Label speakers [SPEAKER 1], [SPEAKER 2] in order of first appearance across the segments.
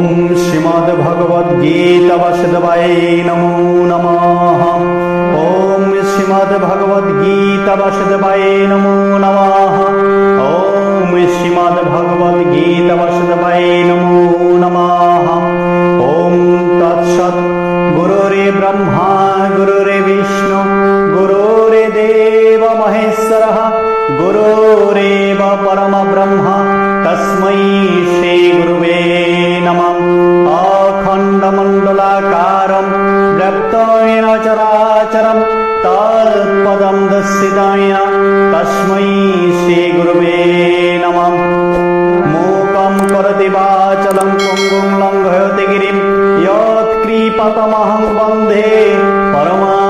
[SPEAKER 1] ॐ श्रीमद्भगवद्गीतवसुदेवाय नमो नमः ॐ श्रीमद्भगवद्गीतवसुदेवाय नमो नमः अखण्डमण्डलाकारं व्यक्तेन चराचरं तत्पदं दर्शिताय तस्मै श्रीगुरुवे नमः मूकं करति वाचलं पुङ्गुं लङ्घयति गिरिं यत्कृपतमहं वन्दे परमानन्दमाधवम्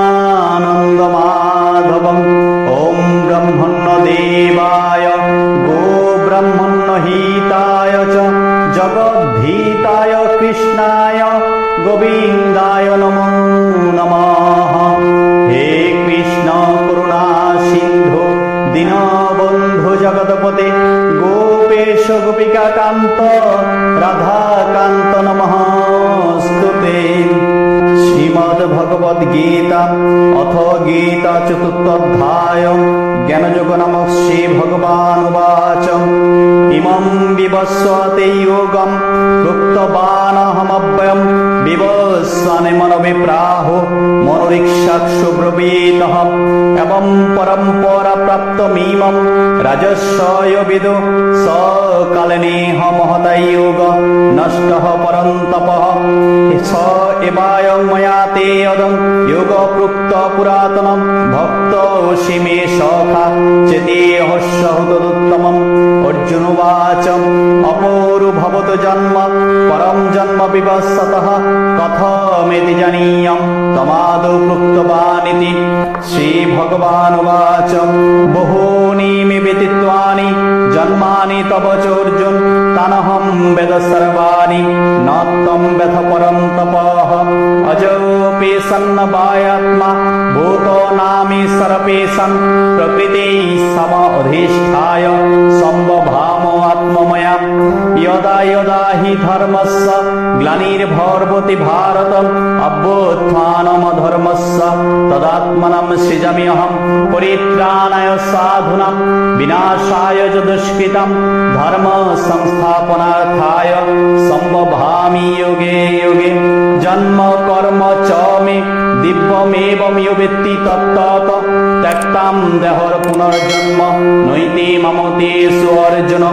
[SPEAKER 1] ॐ ब्रह्मण्यदेवाय गोब्रह्मण्यहिताय च जगद्धिताय कृष्णाय কৃষ্ণায় নমো নমঃ হে কৃষ্ণ করুণা সিন্ধু দীনবন্ধু জগৎপতে, গোপেশ গোপিকা কান্ত রাধা কান্ত নমস্তুতে শ্রীমদ ভগবদ বিবস্বতে যোগম প্রুক্তবানহমব্যয়ম বিবর বিবস্বানে মনোবিপ্রাহ সুব্রবীত এবং পরম্পরা প্রাপ্ত প্রাপ্তমিমম রাজস্বয় বিদু সকালনেহ মহদয়োগ নষ্ট পরন্তপ স এবায়ং ময়া তে অদং যোগ প্রুক্ত পুরাতনম ভক্ত সীমে সখা চেতেহস্য হুতদুত্তমম অর্জুনবাচ অপৌরু ভবত জন্ম, পরম জন্ম বিবস্বতঃ কথমেতি জানীয়ম। তমাদৌ প্রুক্তবানিতি শ্রীভগবানুবাচ বহূনি মে ব্যতীত্বানি জন্মানি তব চোর্জুন, তানহম বেদ সর্বাণি নত্তম বেথ পরম তপঃ अजोऽपि सन्नवायात्मा भूतो नामि सरपे सन् प्रकृतिः समधिष्ठाय सम्बभामोऽत्ममया यदा यदा हि धर्मस्य ग्लानिर्भवति भारत अभ्युत्थानमधर्मस्य तदात्मनं सृजम्यहं परित्राणाय साधूनां विनाशाय च दुष्कृतं धर्मसंस्थापनार्थाय सम्बभामि দিব্যমেবম তত্তত ত্যক্তাম দেহর পুনর্জন্ম। নৈতি মমতেষু অর্জুন।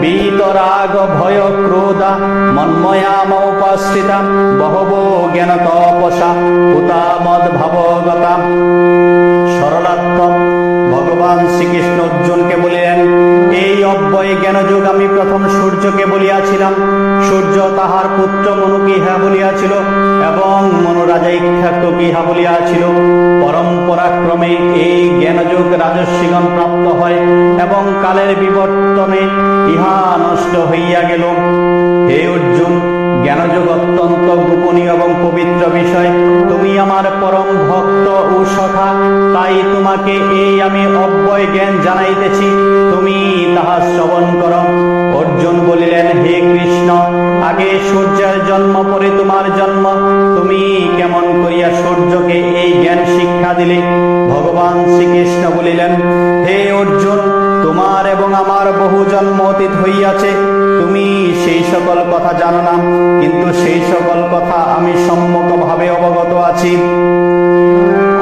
[SPEAKER 1] বীতরাগ ভয় ক্রোধা। মন্ময়ামোপাশ্রিতা বহব জ্ঞান তপসা হুতা মদ ভাবগতা। সরলাত্মক ভগবান শ্রীকৃষ্ণ অর্জুনকে বলিলেন, এই অব্যয় জ্ঞানযোগ আমি প্রথম সূর্যকে বলিয়াছিলাম। সূর্য তাহার পুত্র মনুকে ইহা বলিয়াছিল এবং মনুরাজা ইক্ষাকে ইহা বলিয়াছিল। পরম্পরাক্রমে এই জ্ঞানযোগ রাজস্বীগণ প্রাপ্ত হয় এবং কালের বিবর্তনে ইহা নষ্ট হইয়া গেল। হে অর্জুন, জ্ঞানযোগ অত্যন্ত গোপনীয় এবং পবিত্র বিষয়। তুমি আমার পরম ভক্ত ও সখা, তাই তোমাকে এই আমি অব্যয় জ্ঞান জানাইতেছি। তুমি তাহা শ্রবণ কর। অর্জুন বলিলেন, হে সূর্যের জন্ম পরে তোমার জন্ম। তুমি কেমন করিয়া সূর্যকে এই জ্ঞান শিক্ষা দিলে? ভগবান শ্রীকৃষ্ণ বলিলেন, হে অর্জুন, তোমার এবং আমার বহু জন্ম অতীত হইয়াছে। তুমি সেই সকল কথা জানো না, কিন্তু সেই সকল কথা আমি সম্মুখভাবে অবগত আছি।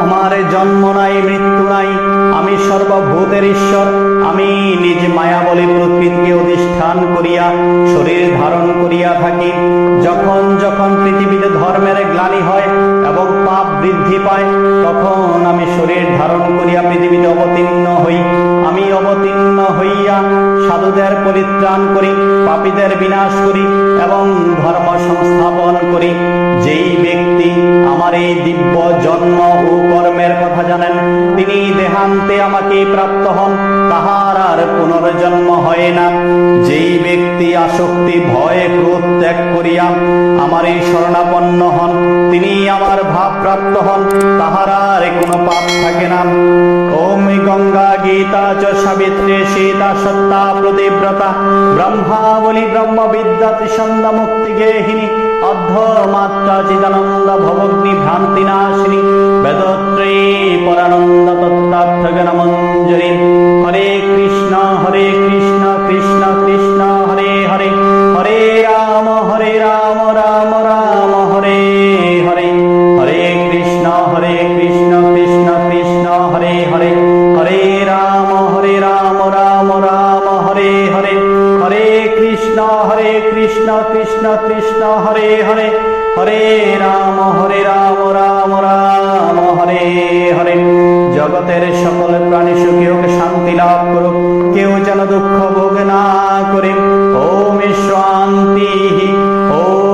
[SPEAKER 1] আমার জন্ম নাই, মৃত্যু নাই, আমি সর্বভূতের ঈশ্বর। আমি নিজ মায়া বলে প্রকৃতিকে অধিষ্ঠান করিয়া, শরীর ধারণ করিয়া থাকি। যখন যখন পৃথিবীতে ধর্মের গ্লানি হয় এবং পাপ বৃদ্ধি পায়, তখন আমি শরীর ধারণ করিয়া পৃথিবীতে অবতীর্ণ হই। আমি অবতীর্ণ হইয়া সাধুদের পরিত্রাণ করি, পাপীদের বিনাশ করি এবং ধর্ম সংস্থাপন করি। যেই ব্যক্তি আমার এই দিব্য জন্ম ও কর্মের কথা জানেন দেহান্তে আমাকে প্রাপ্ত হন, তাহার আর পুনর্জন্ম হয় না। যেই ব্যক্তি আসক্তি, ভয়, ক্রোধ ত্যাগ করিয়া আমার এই হন, তিনি আমার ভাব প্রাপ্ত হন, তাহার আর কোনো পাপ থাকে না। ওম গঙ্গা গীতা চ সাবিত্রী সীতা সত্তা প্রতিব্রতা ব্রহ্মাবলী ব্রহ্মবিদ্যা ত্রিসন্দ মুক্তি গেহিনী। অর্ধ মাত্রা চিদানন্দ ভবগ্নি ভ্রান্তিনাশিনী বেদত্রয়ী পরানন্দ তত্ত্বার্থ জ্ঞানমঞ্জরি। কৃষ্ণ হরে হরে হরে রাম হরে রাম রাম রাম হরে হরে জগতের সকল প্রাণী সুখীকে শান্তি লাভ করুক, কেউ যেন দুঃখ ভোগ না করে। ওম শান্তি ওম